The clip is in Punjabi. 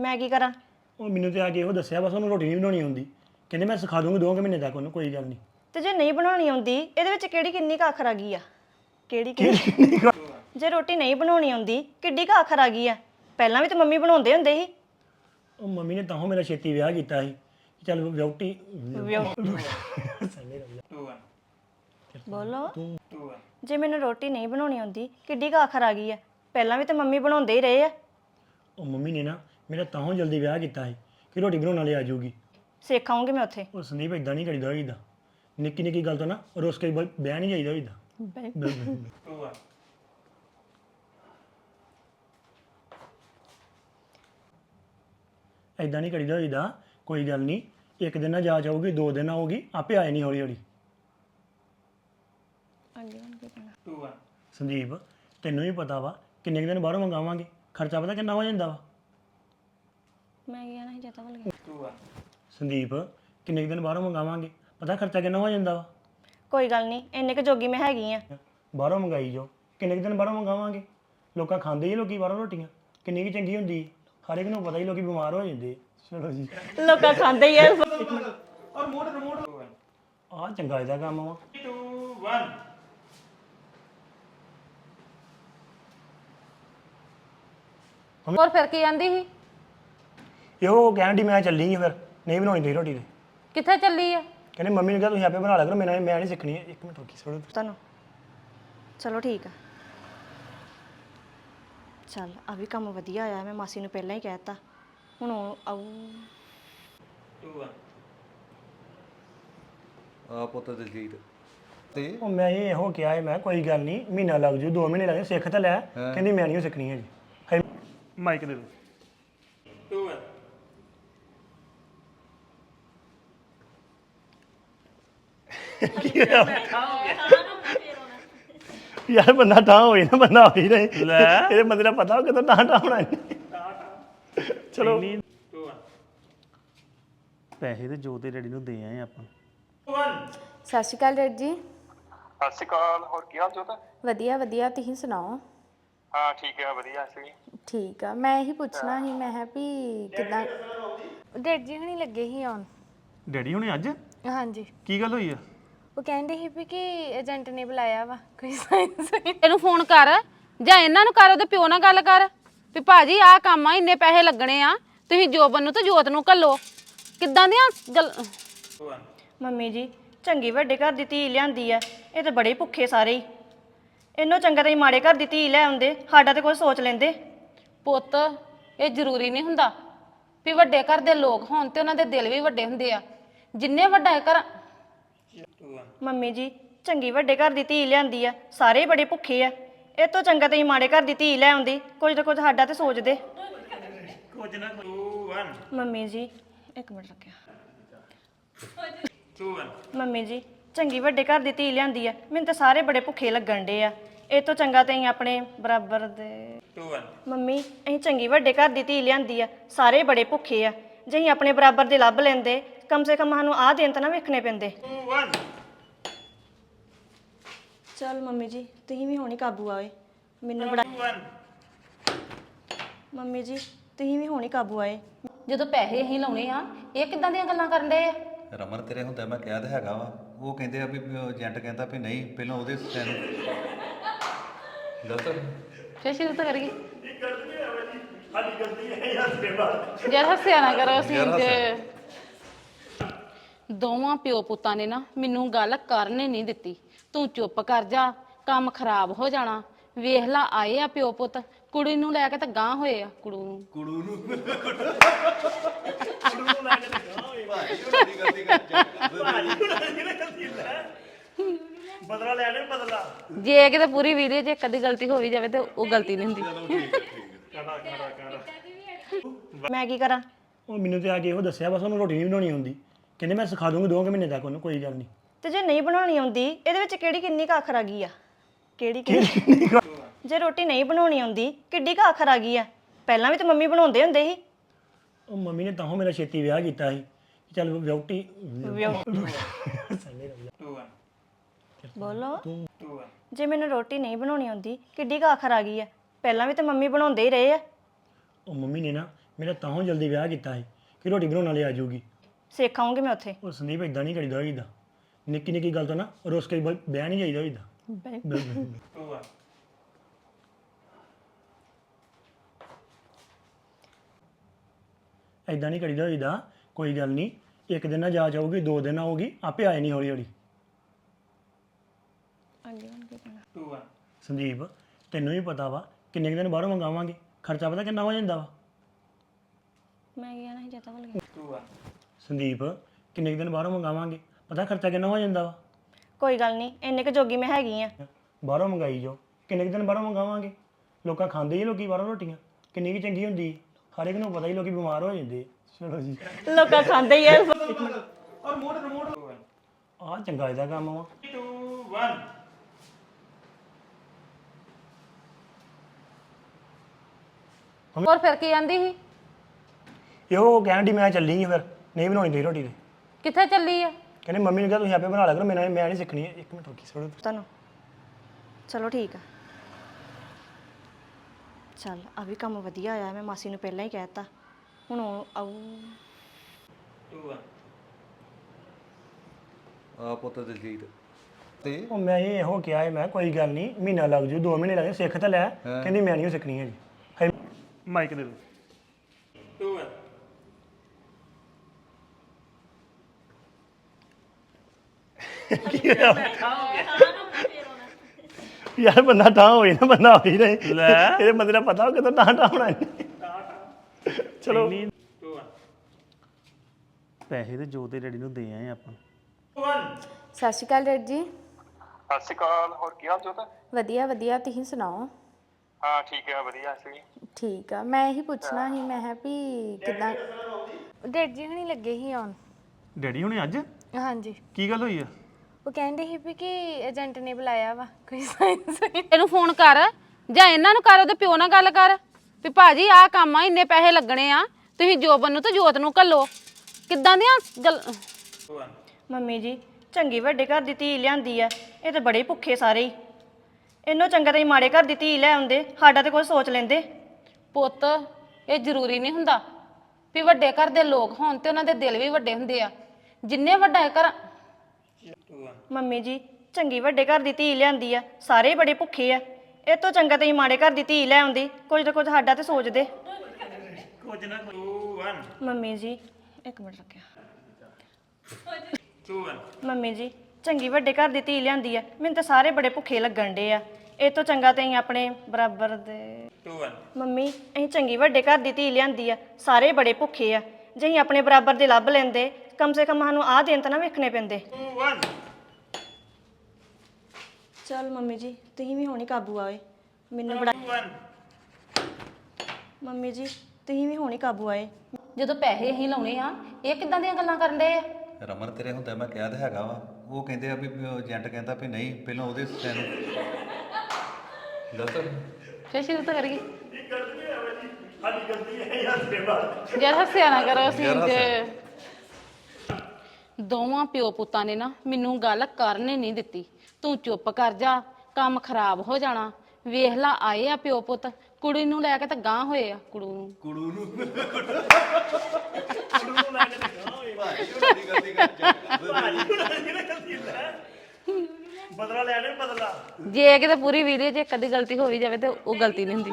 ਮੈਂ ਕੀ ਕਰਾਂ? ਉਹ ਮੈਨੂੰ ਤੇ ਆ ਕੇ ਇਹੋ ਦੱਸਿਆ ਬਸ ਉਹਨੂੰ ਰੋਟੀ ਨਹੀਂ ਬਣਾਉਣੀ ਆਉਂਦੀ। ਕਹਿੰਦੇ ਮੈਂ ਸਿਖਾ ਦੂੰਗੀ ਦੋ ਕੁ ਮਹੀਨੇ ਤੱਕ ਉਹਨੂੰ ਕੋਈ ਗੱਲ ਨਹੀਂ। ਤੇ ਜੇ ਨਹੀਂ ਬਣਾਉਣੀ ਆਉਂਦੀ ਇਹਦੇ ਵਿੱਚ ਕਿਹੜੀ ਕਿੰਨੀ ਕੁ ਆਖਰ ਆ ਗਈ ਆ? ਕਿਹੜੀ ਕਿੰਨੀ? ਜੇ ਰੋਟੀ ਨਹੀਂ ਬਣਾਉਣੀ ਆਉਂਦੀ ਕਿੱਡੀ ਕੁ ਆਖਰ ਆ ਗਈ ਆ? ਪਹਿਲਾਂ ਵੀ ਤੇ ਮੰਮੀ ਬਣਾਉਂਦੇ ਹੁੰਦੇ ਸੀ। ਉਹ ਮੰਮੀ ਨੇ ਤਾਂ ਹੋ ਮੇਰਾ ਛੇਤੀ ਵਿਆਹ ਕੀਤਾ ਸੀ। ਕਿ ਚੱਲ ਵਿਆਹਟੀ ਬੋਲੋ। ਜੇ ਮੈਨੂੰ ਰੋਟੀ ਨਹੀਂ ਬਣਾਉਣੀ ਆਉਂਦੀ ਕਿੱਡੀ ਕੁ ਆਖਰ ਆ ਗਈ ਆ? ਪਹਿਲਾਂ ਵੀ ਤੇ ਮੰਮੀ ਬਣਾਉਂਦੇ ਹੀ ਰਹੇ ਆ। ਉਹ ਮੰਮੀ ਨੇ ਨਾ ਮੇਰਾ ਤਾਂ ਹੋ ਜਲਦੀ ਵਿਆਹ ਕੀਤਾ ਸੀ ਕਿ ਰੋਟੀ ਬਣਾਉਣ ਵਾਲੀ ਆ ਜਾਊਗੀ। ਸਿੱਖਾਉਂਗੀ ਮੈਂ ਉੱਥੇ। ਉਹ ਸੰਦੀਪ ਇਦਾਂ ਨਹੀਂ ਕਰੀਦਾ ਹੋਈਦਾ। ਨਿੱਕੀ ਨਿੱਕੀ ਗੱਲ ਤੋਂ ਨਾ ਰੋਸ ਕੇ ਬ- ਵਿਆਹ ਨਹੀਂ ਜਾਈਦਾ ਹੋਈਦਾ। ਇਦਾਂ ਨਹੀਂ ਕਰੀਦਾ ਹੋਈਦਾ। ਕੋਈ ਗੱਲ ਨਹੀਂ ਇੱਕ ਦਿਨ ਨਾ ਜਾ ਜਾਊਗੀ ਦੋ ਦਿਨ ਆਊਗੀ ਆਪੇ ਆਏ ਨਹੀਂ ਹੌਲੀ ਹੌਲੀ ਸੰਦੀਪ ਤੈਨੂੰ ਵੀ ਪਤਾ ਵਾ ਕਿੰਨੇ ਕੁ ਦਿਨ ਬਾਹਰੋਂ ਮੰਗਾਵਾਂਗੇ? ਖਰਚਾ ਪਤਾ ਕਿੰਨਾ ਹੋ ਜਾਂਦਾ ਵਾ? ਮੈਂ ਗਿਆ ਨਹੀਂ ਜਤਾ ਭੁੱਲ ਗਿਆ। ਸੰਦੀਪ ਕਿੰਨੇ ਕੁ ਦਿਨ ਬਾਹਰੋਂ ਮੰਗਾਵਾਂਗੇ? ਪਤਾ ਖਰਚਾ ਕਿੰਨਾ ਹੋ ਜਾਂਦਾ ਵਾ? ਕੋਈ ਗੱਲ ਨਹੀਂ ਇੰਨੇ ਕੁ ਜੋਗੀ ਮੈਂ ਹੈਗੀ ਆ। ਬਾਹਰੋਂ ਮੰਗਾਈ ਜੋ। ਕਿੰਨੇ ਕੁ ਦਿਨ ਬਾਹਰੋਂ ਮੰਗਾਵਾਂਗੇ? ਲੋਕਾਂ ਖਾਂਦੇ ਹੀ ਆ ਲੋਕੀ ਬਾਹਰੋਂ ਰੋਟੀਆਂ। ਕਿੰਨੀ ਕੁ ਚੰਗੀ ਹੁੰਦੀ। ਹੈ। ਹਰ ਇੱਕ ਨੂੰ ਪਤਾ ਹੀ ਲੋਕੀ ਬਿਮਾਰ ਹੋ ਜਾਂਦੇ ਆ। ਚਲੋ ਜੀ। ਲੋਕਾਂ ਖਾਂਦੇ ਹੀ ਆ। ਆਹ ਚੰਗਾ ਇਹਦਾ ਕੰਮ ਵਾ। ਹੋਰ ਫਿਰ ਕੀ ਆਂਦੀ ਸੀ? ਇਹੋ ਕਹਿਣ ਦੀ ਮੈਂ ਚੱਲੀ ਆ ਫਿਰ ਨਹੀਂ ਬਣਾਉਣੀ ਤੇ ਰੋਟੀ ਤੇ। ਕਿੱਥੇ ਚੱਲੀ ਆ? ਕਹਿੰਦੇ ਮੰਮੀ ਨੇ ਕਿਹਾ ਤੁਸੀਂ ਆਪੇ ਬਣਾ ਲਿਆ ਕਰੋ ਮੈਂ ਮੈਂ ਨਹੀਂ ਸਿੱਖਣੀ ਹੈ। ਇੱਕ ਮਿੰਟ ਰੁਕੀ ਥੋੜਾ ਤੁਹਾਨੂੰ। ਚਲੋ ਠੀਕ ਆ। ਚੱਲ ਆ ਵੀ ਕੰਮ ਵਧੀਆ ਆਇਆ ਮੈਂ ਮਾਸੀ ਨੂੰ ਪਹਿਲਾਂ ਹੀ ਕਹਿਤਾ ਹੁਣ ਉਹ ਆਊ। ਆ। ਪੁੱਤ ਦਲਜੀਤ। ਤੇ? ਉਹ ਮੈਂ ਇਹ ਇਹੋ ਕਿਹਾ ਹੈ ਮੈਂ ਕੋਈ ਗੱਲ ਨਹੀਂ ਮਹੀਨਾ ਲੱਗ ਜੂ ਦੋ ਮਹੀਨੇ ਲੱਗੇ ਸਿੱਖ ਤਾਂ ਲੈ। ਕਹਿੰਦੀ ਮੈਂ ਨਹੀਂ ਸਿੱਖਣੀ ਹੈ ਜੀ ਮਾਈਕ ਦੇ ਯਾਰ ਬੰਦਾ ਤਾਂ ਹੋਈ ਨਾ ਬੰਦਾ ਹੋਈ ਰਹੇ ਲੈ। ਇਹਦੇ ਬੰਦੇ ਦਾ ਪਤਾ ਕਿਦੋਂ ਤਾਂ ਤਾਂ ਹੋਣਾ ਨਹੀਂ ਚਲੋ। ਪੈਸੇ ਤੇ ਜੋ ਤੇ ਡੈਡੀ ਨੂੰ ਦੇ ਆਏ ਆਪਾਂ। ਸਤਿ ਸ਼੍ਰੀ ਅਕਾਲ ਡੈਡ ਜੀ। ਸਤਿ ਸ਼੍ਰੀ ਅਕਾਲ ਹੋਰ ਕੀ ਹਾਲ ਚਾਲ ਵਧੀਆ ਵਧੀਆ ਤੁਸੀਂ ਸੁਣਾਓ? ਹਾਂ ਠੀਕ ਹੈ ਵਧੀਆ ਸੀ ਠੀਕ ਆ ਮੈਂ ਇਹੀ ਪੁੱਛਣਾ ਸੀ ਮੈਂ ਕਿਹਾ ਵੀ ਕਿਦਾਂ ਡੈਡ ਜੀ ਹੁਣੀ ਲੱਗੇ ਸੀ ਆਉਣ। ਡੈਡੀ ਹੁਣੇ ਅੱਜ? ਹਾਂਜੀ। ਕੀ ਗੱਲ ਹੋਈ ਆ? ਉਹ ਕਹਿੰਦੇ ਸੀ ਵੀ ਕਿ ਏਜੰਟ ਨੇ ਬੁਲਾਇਆ ਵਾ ਕੋਈ ਸਾਇੰਸ ਇਹਨੂੰ ਫੋਨ ਕਰ ਜਾਂ ਇਹਨਾਂ ਨੂੰ ਕਰ ਉਹਦੇ ਪਿਓ ਨਾਲ ਗੱਲ ਕਰ ਵੀ ਭਾਜੀ ਆਹ ਕੰਮ ਆ ਇੰਨੇ ਪੈਸੇ ਲੱਗਣੇ ਆ ਤੁਸੀਂ ਜੋਬਨ ਨੂੰ ਤੇ ਜੋਤ ਨੂੰ ਘੱਲੋ। ਕਿੱਦਾਂ ਦੀਆਂ ਗੱਲ ਮੰਮੀ ਜੀ ਚੰਗੀ ਵੱਡੇ ਘਰ ਦੀ ਧੀ ਲਿਆਂਦੀ ਆ ਇਹ ਤੇ ਬੜੇ ਭੁੱਖੇ ਸਾਰੇ ਹੀ। ਇਹਨੋਂ ਚੰਗਾ ਤਾਂ ਹੀ ਮਾੜੇ ਘਰ ਦੀ ਧੀ ਲੈ ਆਉਂਦੇ ਸਾਡਾ ਤੇ ਕੁਝ ਸੋਚ ਲੈਂਦੇ। ਪੁੱਤ ਇਹ ਜ਼ਰੂਰੀ ਨਹੀਂ ਹੁੰਦਾ ਵੀ ਵੱਡੇ ਘਰ ਦੇ ਲੋਕ ਹੋਣ ਤੇ ਉਹਨਾਂ ਦੇ ਦਿਲ ਵੀ ਵੱਡੇ ਹੁੰਦੇ ਆ। ਜਿੰਨੇ ਵੱਡਾ ਘਰ ਮੰਮੀ ਜੀ ਚੰਗੀ ਵੱਡੇ ਘਰ ਦੀ ਧੀ ਲਿਆਂਦੀ ਆ ਸਾਰੇ ਹੀ ਬੜੇ ਭੁੱਖੇ ਆ। ਇਹ ਤੋਂ ਚੰਗਾ ਤਾਂ ਹੀ ਮਾੜੇ ਘਰ ਦੀ ਧੀ ਲੈ ਆਉਂਦੀ ਕੁਝ ਨਾ ਕੁਝ ਸਾਡਾ ਤੇ ਸੋਚਦੇ ਕੁਝ ਨਾ ਮੰਮੀ ਜੀ ਇੱਕ ਮਿੰਟ ਰੱਖਿਆ ਮੰਮੀ ਜੀ ਚੰਗੀ ਵੱਡੇ ਘਰ ਦੀ ਧੀ ਲਿਆਂਦੀ ਆ ਮੈਨੂੰ ਤਾਂ ਸਾਰੇ ਬੜੇ ਭੁੱਖੇ ਲੱਗਣ ਡੇ ਆ। ਇਹ ਤੋਂ ਚੰਗਾ ਤਾਂ ਅਸੀਂ ਆਪਣੇ ਬਰਾਬਰ ਦੇ ਮੰਮੀ ਅਸੀਂ ਚੰਗੀ ਵੱਡੇ ਘਰ ਦੀ ਧੀ ਲਿਆਂਦੀ ਆ ਸਾਰੇ ਬੜੇ ਭੁੱਖੇ ਆ। ਜੇ ਅਸੀਂ ਆਪਣੇ ਬਰਾਬਰ ਦੇ ਲੱਭ ਲੈਂਦੇ ਕਮ ਸੇ ਕਮ ਸਾਨੂੰ ਆਹ ਦਿਨ ਤਾਂ ਨਾ ਵੇਖਣੇ ਪੈਂਦੇ। ਚਲ ਮੰਮੀ ਜੀ ਤੁਸੀਂ ਵੀ ਹੁਣੀ ਕਾਬੂ ਆਏ ਮੈਨੂੰ ਬੜਾ ਮੰਮੀ ਜੀ ਤੁਸੀਂ ਵੀ ਹੁਣੀ ਕਾਬੂ ਆਏ ਜਦੋਂ ਪੈਸੇ ਅਸੀਂ ਲਾਉਣੇ ਆ ਇਹ ਕਿੱਦਾਂ ਦੀਆਂ ਗੱਲਾਂ ਕਰਨ ਦੇ ਆ? ਰਮਨ ਤੇਰੇ ਹੁੰਦਾ ਮੈਂ ਕਿਹਾ ਤਾਂ ਹੈਗਾ ਵਾ। ਉਹ ਕਹਿੰਦੇ ਆ ਵੀ ਏਜੰਟ ਕਹਿੰਦਾ ਵੀ ਨਹੀਂ ਪਹਿਲਾਂ ਉਹਦੇ ਸੈਨ ਗਲਤ। ਫੇਰ ਸ਼ੁਰੂ ਤੋਂ ਕਰੀਏ। ਯਾਰ ਹੱਸਿਆ ਨਾ ਕਰੋ ਅਸੀਂ ਤੇ ਦੋਵਾਂ ਪਿਓ ਪੁੱਤਾਂ ਨੇ ਨਾ ਮੈਨੂੰ ਗੱਲ ਕਰਨ ਨਹੀਂ ਦਿੱਤੀ। ਤੂੰ ਚੁੱਪ ਕਰ ਜਾ ਕੰਮ ਖਰਾਬ ਹੋ ਜਾਣਾ। ਵੇਖ ਲਾ ਆਏ ਆ ਪਿਓ ਪੁੱਤ ਕੁੜੀ ਨੂੰ ਲੈ ਕੇ ਤਾਂ ਗਾਂ ਹੋਏ ਆ। ਕੁੜੂ ਨੂੰ। ਬਦਲਾ ਲੈ ਲੈ ਬਦਲਾ। ਜੇ ਕਿਤੇ ਪੂਰੀ ਵੀਡੀਓ 'ਚ ਇੱਕ ਅੱਧੀ ਗਲਤੀ ਹੋ ਵੀ ਜਾਵੇ ਤੇ ਉਹ ਗਲਤੀ ਨਹੀਂ ਹੁੰਦੀ। ਮੈਂ ਕੀ ਕਰਾਂ? ਉਹ ਮੈਨੂੰ ਤੇ ਆ ਕੇ ਇਹੋ ਦੱਸਿਆ ਬਸ ਉਹਨੂੰ ਰੋਟੀ ਨਹੀਂ ਬਣਾਉਣੀ ਆਉਂਦੀ ਕਹਿੰਦੇ ਮੈਂ ਸਿਖਾ ਦੂੰਗੀ ਦੋ ਕੁ ਮਹੀਨੇ ਤੱਕ ਉਹਨੂੰ ਕੋਈ ਗੱਲ ਨਹੀਂ। ਤੇ ਜੇ ਨਹੀਂ ਬਣਾਉਣੀ ਆਉਂਦੀ ਇਹਦੇ ਵਿੱਚ ਕਿਹੜੀ ਕਿੰਨੀ ਕੁ ਆਖਰ ਆ ਗਈ ਆ? ਕਿਹੜੀ ਕਿੰਨੀ? ਜੇ ਰੋਟੀ ਨਹੀਂ ਬਣਾਉਣੀ ਆਉਂਦੀ ਕਿੱਡੀ ਕੁ ਆਖਰ ਆ ਗਈ ਆ? ਪਹਿਲਾਂ ਵੀ ਤੇ ਮੰਮੀ ਬਣਾਉਂਦੇ ਹੁੰਦੇ ਸੀ। ਉਹ ਮੰਮੀ ਨੇ ਤਾਂ ਹੋ ਮੇਰਾ ਛੇਤੀ ਵਿਆਹ ਕੀਤਾ ਸੀ। ਕਿ ਚੱਲ ਵਿਆਹਟੀ ਬੋਲੋ। ਜੇ ਮੈਨੂੰ ਰੋਟੀ ਨਹੀਂ ਬਣਾਉਣੀ ਆਉਂਦੀ ਕਿੱਡੀ ਕੁ ਆਖਰ ਆ ਗਈ ਆ? ਪਹਿਲਾਂ ਵੀ ਤੇ ਮੰਮੀ ਬਣਾਉਂਦੇ ਹੀ ਰਹੇ ਆ। ਉਹ ਮੰਮੀ ਨੇ ਨਾ ਮੇਰਾ ਤਾਂ ਜਲਦੀ ਵਿਆਹ ਕੀਤਾ ਸੀ ਕਿ ਰੋਟੀ ਬਣਾਉਣ ਵਾਲੀ ਆ ਜਾਊਗੀ। ਸਿੱਖ ਆਉਂਗੀ ਮੈਂ ਉੱਥੇ। ਉਹ ਸੰਦੀਪ ਇਦਾਂ ਨਹੀਂ ਕਰੀਦਾ ਹੋਈਦਾ ਨਿੱਕੀ ਨਿੱਕੀ ਗੱਲ ਤੋਂ ਨਾ ਰੁੱਸ ਕੇ ਬ- ਵਿਆਹ ਨਹੀਂ ਜਾਈਦਾ ਹੋਈਦਾ ਇਦਾਂ ਨਹੀਂ ਕਰੀਦਾ ਹੋਈਦਾ ਕੋਈ ਗੱਲ ਨਹੀਂ। ਇੱਕ ਦਿਨ ਨਾ ਜਾ ਜਾਊਗੀ ਦੋ ਦਿਨ ਆਊਗੀ ਆਪੇ ਆਏ ਨਹੀਂ ਹੌਲੀ ਹੌਲੀ ਸੰਦੀਪ ਤੈਨੂੰ ਵੀ ਪਤਾ ਵਾ ਕਿੰਨੇ ਕੁ ਦਿਨ ਬਾਹਰੋਂ ਮੰਗਾਵਾਂਗੇ? ਖਰਚਾ ਪਤਾ ਕਿੰਨਾ ਹੋ ਜਾਂਦਾ ਵਾ? ਮੈਂ ਗਿਆ ਨਹੀਂ ਜਤਾ ਭੁੱਲ ਗਿਆ। ਸੰਦੀਪ ਕਿੰਨੇ ਕੁ ਦਿਨ ਬਾਹਰੋਂ ਮੰਗਾਵਾਂਗੇ? ਪਤਾ ਖਰਚਾ ਕਿੰਨਾ ਹੋ ਜਾਂਦਾ ਵਾ? ਕੋਈ ਗੱਲ ਨਹੀਂ ਇੰਨੇ ਕੁ ਜੋਗੀ ਮੈਂ ਹੈਗੀ ਆ। ਬਾਹਰੋਂ ਮੰਗਾਈ ਜੋ। ਕਿੰਨੇ ਕੁ ਦਿਨ ਬਾਹਰੋਂ ਮੰਗਾਵਾਂਗੇ? ਲੋਕਾਂ ਖਾਂਦੇ ਹੀ ਲੋਕੀ ਬਾਹਰੋਂ ਰੋਟੀਆਂ। ਕਿੰਨੀ ਕੀ ਚੰਗੀ ਹੁੰਦੀ। ਹਰ ਇੱਕ ਨੂੰ ਪਤਾ ਹੀ ਲੋਕੀ ਬਿਮਾਰ ਹੋ ਜਾਂਦੇ ਆ। ਚਲੋ ਜੀ। ਲੋਕਾਂ ਖਾਂਦੇ ਹੀ ਆ। ਆਹ ਚੰਗਾ ਇਹਦਾ ਕੰਮ ਵਾ। ਹੋਰ ਫਿਰ ਕੀ ਆਂਦੀ ਸੀ? ਇਹੋ ਕਹਿਣ ਦੀ ਮੈਂ ਚੱਲੀ ਹਾਂ ਫਿਰ। ਨਹੀਂ ਬਣਾਉਣੀ ਤੇ ਰੋਟੀ ਤੇ। ਕਿੱਥੇ ਚੱਲੀ ਆ? ਕਹਿੰਦੇ ਮੰਮੀ ਨੇ ਕਿਹਾ ਤੁਸੀਂ ਆਪੇ ਬਣਾ ਲਿਆ ਕਰੋ ਮੈਂ ਮੈਂ ਨਹੀਂ ਸਿੱਖਣੀ ਹੈ। ਇੱਕ ਮਿੰਟ ਰੁਕੀ ਥੋੜਾ ਤੁਹਾਨੂੰ। ਚਲੋ ਠੀਕ ਆ। ਚੱਲ ਆ ਵੀ ਕੰਮ ਵਧੀਆ ਆਇਆ ਮੈਂ ਮਾਸੀ ਨੂੰ ਪਹਿਲਾਂ ਹੀ ਕਹਿਤਾ ਹੁਣ ਉਹ ਆਊ। ਆ। ਪੁੱਤ ਤੇ ਜੀਤ ਤੇ? ਉਹ ਮੈਂ ਇਹ ਇਹੋ ਕਿਹਾ ਹੈ ਮੈਂ ਕੋਈ ਗੱਲ ਨਹੀਂ ਮਹੀਨਾ ਲੱਗ ਜੂ 2 ਮਹੀਨੇ ਲੱਗੇ ਸਿੱਖ ਤਾਂ ਲੈ। ਕਹਿੰਦੀ ਮੈਂ ਨਹੀਂ ਸਿੱਖਣੀ ਹੈ ਜੀ ਮਾਈਕ ਦੇ ਦਿਓ। ਯਾਰ ਬੰਦਾ ਤਾਂ ਹੋਈ ਨਾ ਬੰਦਾ ਹੋਈ ਨਹੀਂ। ਲੈ। ਇਹਦੇ ਬੰਦੇ ਦਾ ਪਤਾ ਕਿਦੋਂ ਤਾਂ ਤਾਂ ਹੋਣਾ ਨਹੀਂ ਚਲੋ। ਪੈਸੇ ਤੇ ਜੋ ਤੇ ਡੈਡੀ ਨੂੰ ਦੇ ਆਏ ਆਪਾਂ। ਸਤਿ ਸ਼੍ਰੀ ਅਕਾਲ ਡੈਡ ਜੀ। ਸਤਿ ਸ਼੍ਰੀ ਅਕਾਲ ਹੋਰ ਕੀ ਹਾਲ ਜੋਤ? ਵਧੀਆ ਵਧੀਆ ਤੁਸੀਂ ਸੁਣਾਓ? ਹਾਂ ਠੀਕ ਹੈ ਵਧੀਆ ਸੀ ਠੀਕ ਆ ਮੈਂ ਇਹੀ ਪੁੱਛਣਾ ਸੀ ਮੈਂ ਕਿਹਾ ਵੀ ਕਿਦਾਂ ਡੈਡ ਜੀ ਹੁਣੀ ਲੱਗੇ ਸੀ ਆਉਣ। ਡੈਡੀ ਹੁਣੇ ਅੱਜ? ਹਾਂਜੀ। ਕੀ ਗੱਲ ਹੋਈ ਆ? ਉਹ ਕਹਿੰਦੇ ਸੀ ਵੀ ਕਿ ਏਜੰਟ ਨੇ ਬੁਲਾਇਆ ਵਾ ਕੋਈ ਸਾਇੰਸ ਇਹਨੂੰ ਫੋਨ ਕਰ ਜਾਂ ਇਹਨਾਂ ਨੂੰ ਕਰ ਉਹਦੇ ਪਿਓ ਨਾਲ ਗੱਲ ਕਰ ਵੀ ਭਾਜੀ ਆਹ ਕੰਮ ਆ ਇੰਨੇ ਪੈਸੇ ਲੱਗਣੇ ਆ ਤੁਸੀਂ ਜੋਬਨ ਨੂੰ ਤੇ ਜੋਤ ਨੂੰ ਘੱਲੋ। ਕਿੱਦਾਂ ਦੀਆਂ ਗੱਲ ਮੰਮੀ ਜੀ ਚੰਗੀ ਵੱਡੇ ਘਰ ਦੀ ਧੀ ਲਿਆਂਦੀ ਆ ਇਹ ਤੇ ਬੜੇ ਭੁੱਖੇ ਸਾਰੇ ਹੀ। ਇਹਨੋਂ ਚੰਗਾ ਤਾਂ ਹੀ ਮਾੜੇ ਘਰ ਦੀ ਧੀ ਲੈ ਆਉਂਦੇ ਸਾਡਾ ਤੇ ਕੁਝ ਸੋਚ ਲੈਂਦੇ। ਪੁੱਤ ਇਹ ਜ਼ਰੂਰੀ ਨਹੀਂ ਹੁੰਦਾ ਵੀ ਵੱਡੇ ਘਰ ਦੇ ਲੋਕ ਹੋਣ ਤੇ ਉਹਨਾਂ ਦੇ ਦਿਲ ਵੀ ਵੱਡੇ ਹੁੰਦੇ ਆ। ਜਿੰਨੇ ਵੱਡਾ ਘਰ ਮੰਮੀ ਜੀ ਚੰਗੀ ਵੱਡੇ ਘਰ ਦੀ ਧੀ ਲਿਆਂਦੀ ਆ ਸਾਰੇ ਬੜੇ ਭੁੱਖੇ ਆ। ਇਹ ਤੋਂ ਚੰਗਾ ਤਾਂ ਹੀ ਮਾੜੇ ਘਰ ਦੀ ਧੀ ਲੈ ਆਉਂਦੀ ਕੁਝ ਨਾ ਕੁਝ ਸਾਡਾ ਤੇ ਸੋਚਦੇ ਕੁਝ ਨਾ 2 1 ਮੰਮੀ ਜੀ ਇੱਕ ਮਿੰਟ ਰੱਖਿਆ ਮੰਮੀ ਜੀ ਚੰਗੀ ਵੱਡੇ ਘਰ ਦੀ ਧੀ ਲਿਆਂਦੀ ਆ ਮੈਨੂੰ ਤਾਂ ਸਾਰੇ ਬੜੇ ਭੁੱਖੇ ਲੱਗਣ ਡੇ ਆ। ਇਹ ਤੋਂ ਚੰਗਾ ਤਾਂ ਹੀ ਆਪਣੇ ਬਰਾਬਰ ਦੇ 2 1 ਮੰਮੀ ਅਸੀਂ ਚੰਗੀ ਵੱਡੇ ਘਰ ਦੀ ਧੀ ਲਿਆਂਦੀ ਆ ਸਾਰੇ ਬੜੇ ਭੁੱਖੇ ਆ। ਜੇ ਅਸੀਂ ਆਪਣੇ ਬਰਾਬਰ ਦੇ ਲੱਭ ਲੈਂਦੇ ਕਮ ਸੇ ਕਮ ਸਾਨੂੰ ਆਹ ਦਿਨ ਤਾਂ ਨਾ ਵੇਖਣੇ ਪੈਂਦੇ। 2 1 ਚਲ ਮੰਮੀ ਜੀ ਤੁਸੀਂ ਵੀ ਹੁਣੀ ਕਾਬੂ ਆਏ ਮੈਨੂੰ ਬੜਾ 1 ਮੰਮੀ ਜੀ ਤੁਸੀਂ ਵੀ ਹੁਣੀ ਕਾਬੂ ਆਏ ਜਦੋਂ ਪੈਸੇ ਅਸੀਂ ਲਾਉਣੇ ਆ ਇਹ ਕਿੱਦਾਂ ਦੀਆਂ ਗੱਲਾਂ ਕਰਨ ਦੇ ਆ? ਰਮਨ ਤੇਰੇ ਹੁੰਦਾ ਮੈਂ ਕਿਹਾ ਤਾਂ ਹੈਗਾ ਵਾ। ਉਹ ਕਹਿੰਦੇ ਆ ਵੀ ਏਜੰਟ ਕਹਿੰਦਾ ਵੀ ਨਹੀਂ ਪਹਿਲਾਂ ਉਹਦੇ ਸੈਨ ਗਲਤ। ਫੇਰ ਸ਼ੁਰੂ ਤੋਂ ਕਰੀਏ। ਯਾਰ ਹੱਸਿਆ ਨਾ ਕਰੋ ਸੀਨ ਚ ਦੋਵਾਂ ਪਿਓ ਪੁੱਤਾਂ ਨੇ ਨਾ ਮੈਨੂੰ ਗੱਲ ਕਰਨ ਹੀ ਨਹੀਂ ਦਿੱਤੀ। ਤੂੰ ਚੁੱਪ ਕਰ ਜਾ ਕੰਮ ਖਰਾਬ ਹੋ ਜਾਣਾ। ਵੇਖ ਲਾ ਆਏ ਆ ਪਿਓ ਪੁੱਤ। ਕੁੜੀ ਨੂੰ ਲੈ ਕੇ ਤਾਂ ਗਾਂ ਹੋਏ ਆ। ਕੁੜੂ ਨੂੰ। ਬਦਲਾ ਲੈ ਲੈ ਬਦਲਾ। ਜੇ ਕਿਤੇ ਪੂਰੀ ਵੀਡੀਓ 'ਚ ਇੱਕ ਅੱਧੀ ਗਲਤੀ ਹੋ ਵੀ ਜਾਵੇ ਤੇ ਉਹ ਗਲਤੀ ਨਹੀਂ ਹੁੰਦੀ।